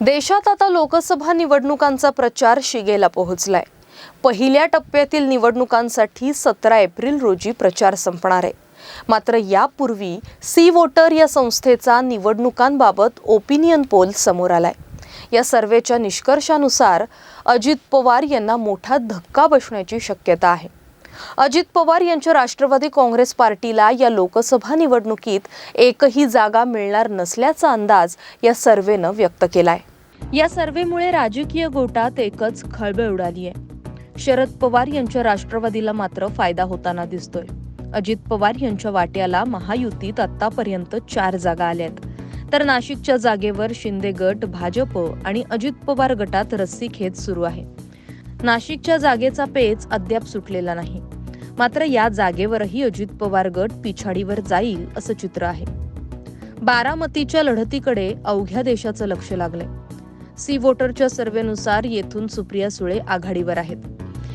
देशात आता लोकसभा निवडणुकांचा प्रचार शिगेला पोहोचलाय. पहिल्या टप्प्यातील निवडणुकांसाठी सतरा एप्रिल रोजी प्रचार संपणार आहे. मात्र यापूर्वी सी वोटर या संस्थेचा निवडणुकांबाबत ओपिनियन पोल समोर आलाय. या सर्वेच्या निष्कर्षानुसार अजित पवार यांना मोठा धक्का बसण्याची शक्यता आहे. अजित पवार यांच्या राष्ट्रवादी काँग्रेस पार्टीला या लोकसभा निवडणुकीत एकही जागा मिळणार नसल्याचा अंदाज या सर्वेनं व्यक्त केलाय. या सर्वेमुळे राजकीय गोटात एकच खळबळ उडाली आहे शरद पवार यांच्या राष्ट्रवादीला मात्र फायदा होताना दिसतोय. अजित पवार यांच्या वाट्याला महायुतीत आतापर्यंत चार जागा आल्यात. तर नाशिकच्या जागेवर शिंदे गट भाजप आणि अजित पवार गटात रस्सी खेच सुरू आहे. नाशिकच्या जागेचा पेच अद्याप सुटलेला नाही. मात्र या जागेवरही अजित पवार गट पिछाडीवर जाईल असं चित्र आहे. बारामतीच्या लढतीकडे अवघ्या देशाचं लक्ष लागलंय. सी वोटरच्या सर्वेनुसार येथून सुप्रिया सुळे आघाडीवर आहेत.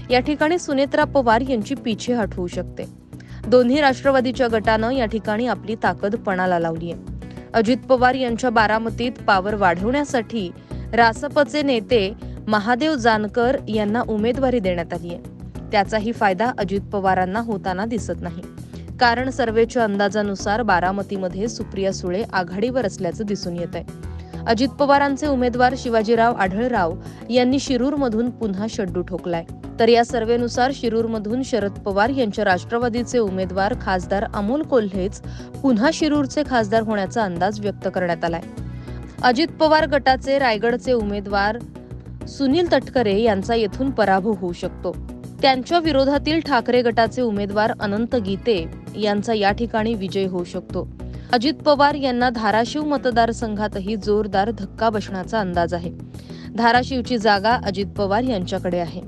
या ठिकाणी सुनेत्रा पवार यांची पिछेहाट होऊ शकते. दोन्ही राष्ट्रवादीच्या गटानं या ठिकाणी आपली ताकद पणाला लावली आहे अजित पवार यांच्या बारामतीत पावर वाढवण्यासाठी रासपचे नेते महादेव जानकर यांना उमेदवारी देण्यात आली आहे. त्याचाही फायदा अजित पवारांना होताना दिसत नाही. कारण सर्वेच्या अंदाजानुसार बारामतीमध्ये सुप्रिया सुळे आघाडीवर असल्याचं दिसून येत आहे. अजित पवारांचे उमेदवार शिवाजीराव आढळराव यांनी शिरूरमधून पुन्हा शड्डू ठोकलाय. तर या सर्वेनुसार शिरूरमधून शरद पवार यांच्या राष्ट्रवादीचे उमेदवार खासदार अमोल कोल्हेच पुन्हा शिरूरचे खासदार होण्याचा अंदाज व्यक्त करण्यात आलाय. अजित पवार गटाचे रायगडचे उमेदवार सुनील तटकरे यांचा येथून पराभव होऊ शकतो. त्यांच्या विरोधातील ठाकरे गटाचे उमेदवार अनंत गीते यांचा या ठिकाणी विजय होऊ शकतो. अजित पवार यांना धाराशिव मतदारसंघातही जोरदार धक्का बसण्याचा अंदाज आहे. धाराशिवची जागा अजित पवार यांच्याकडे आहे.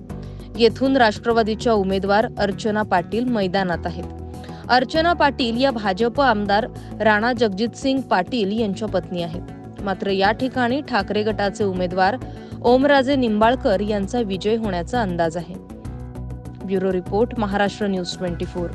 येथून राष्ट्रवादीच्या उमेदवार अर्चना पाटील मैदानात आहेत. अर्चना पाटील या भाजप आमदार राणा जगजितसिंग पाटील यांच्या पत्नी आहेत. मात्र या ठिकाणी ठाकरे गटाचे उमेदवार ओमराजे निंबाळकर यांचा विजय होण्याचा अंदाज आहे. Bureau report Maharashtra news twenty four.